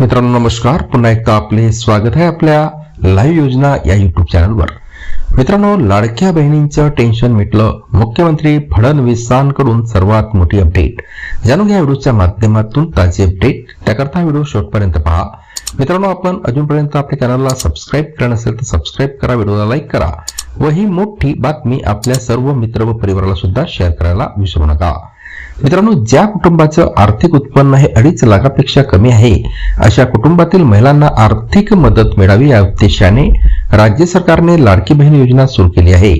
मित्रांनो नमस्कार. पुन्हा एकदा आपले स्वागत आहे आपल्या लाईव्ह योजना या युट्यूब चॅनलवर मित्रांनो लाडक्या बहिणींचं टेन्शन मिटलं. मुख्यमंत्री फडणवीसांकडून सर्वात मोठी अपडेट जाणून घ्या व्हिडिओच्या माध्यमातून ताजी अपडेट त्याकरता व्हिडिओ शेवटपर्यंत पहा. मित्रांनो आपण अजूनपर्यंत आपल्या चॅनलला सबस्क्राईब करा नसेल तर सबस्क्राईब करा व्हिडिओला लाईक करा. व ही मोठी बातमी आपल्या सर्व मित्र व परिवाराला सुद्धा शेअर करायला विसरू नका. मित्रांनो ज्या कुटुंबाचं आर्थिक उत्पन्न हे अडीच लाखापेक्षा कमी आहे अशा कुटुंबातील महिलांना आर्थिक मदत मिळावी या उद्देशाने राज्य सरकारने लाडकी बहीण योजना सुरू केली आहे.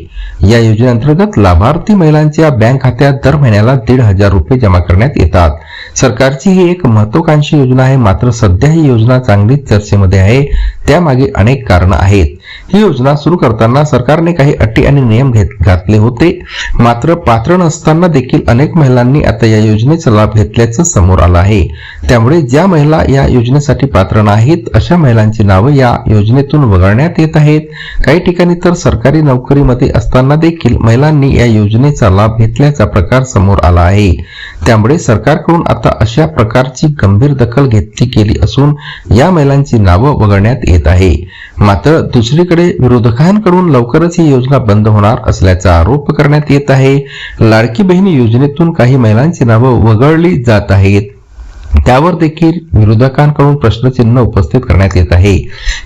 या योजनेअंतर्गत लाभार्थी महिलांच्या बँक खात्यात दर महिन्याला दीड हजार रुपये जमा करण्यात येतात. सरकारची ही एक महत्वाकांक्षी योजना आहे मात्र सध्या ही योजना चांगलीच चर्चेमध्ये आहे. त्यामागे अनेक कारणं आहेत. ही योजना सुरू करताना सरकारने काही अटी आणि नियम घेत घातले होते. मात्र पात्र नसताना देखील अनेक महिलांनी आता या योजनेचा लाभ घेतल्याचं समोर आलं आहे. त्यामुळे ज्या महिला या योजनेसाठी पात्र नाहीत अशा महिलांची नावं या योजनेतून वगळण्यात येत आहेत. काही ठिकाणी तर सरकारी नोकरीमध्ये असताना देखील महिलांनी या योजनेचा लाभ घेतल्याचा प्रकार समोर आला आहे. त्यामुळे सरकारकडून आता अशा प्रकारची गंभीर दखल घेतली गेली असून या महिलांची नावं वगळण्यात येत आहे. मात्र दुसरीकडे विरोधकांकडून लवकरच ही योजना बंद होणार असल्याचा आरोप करण्यात येत आहे. लाडकी बहिणी योजनेतून काही महिलांची नावं वगळली जात आहेत. त्यावर देखील विरोधकांकडून प्रश्नचिन्ह उपस्थित करण्यात येत आहे.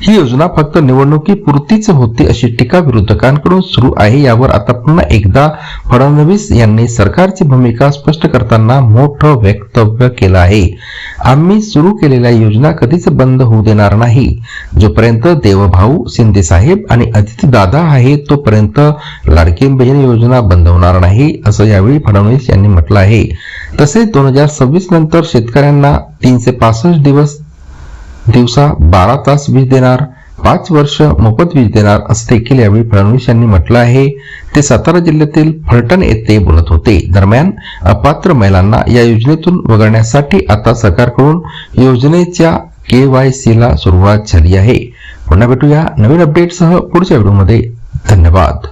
ही योजना फक्त निवडणुकीपुरतीच होती अशी टीका विरोधकांकडून सुरू आहे यावर आता पुन्हा एकदा फडणवीस यांनी सरकारची भूमिका स्पष्ट करताना मोठं वक्तव्य केलं आहे. आम्ही सुरू केलेल्या योजना कधीच बंद होऊ देणार नाही. जोपर्यंत देवभाऊ शिंदे साहेब आणि अतिथी दादा आहे तोपर्यंत लाडकी बहीण योजना बंद होणार नाही असं यावेळी फडणवीस यांनी म्हटलं आहे. तसेच दोन हजार सव्वीस नंतर शेतकऱ्यांना तीनशे पासष्ट दिवस दिवसा बारा तास वीज देणार पाच वर्ष मोफत वीज देणार असं देखील यावेळी फडणवीस यांनी म्हटलं आहे. ते सातारा जिल्ह्यातील फलटण येथे बोलत होते. दरम्यान अपात्र महिलांना या योजनेतून वगळण्यासाठी आता सरकारकडून योजनेच्या के वाय ला सुरुवात झाली आहे. पुन्हा भेटूया नवीन अपडेटसह पुढच्या व्हिडिओमध्ये धन्यवाद.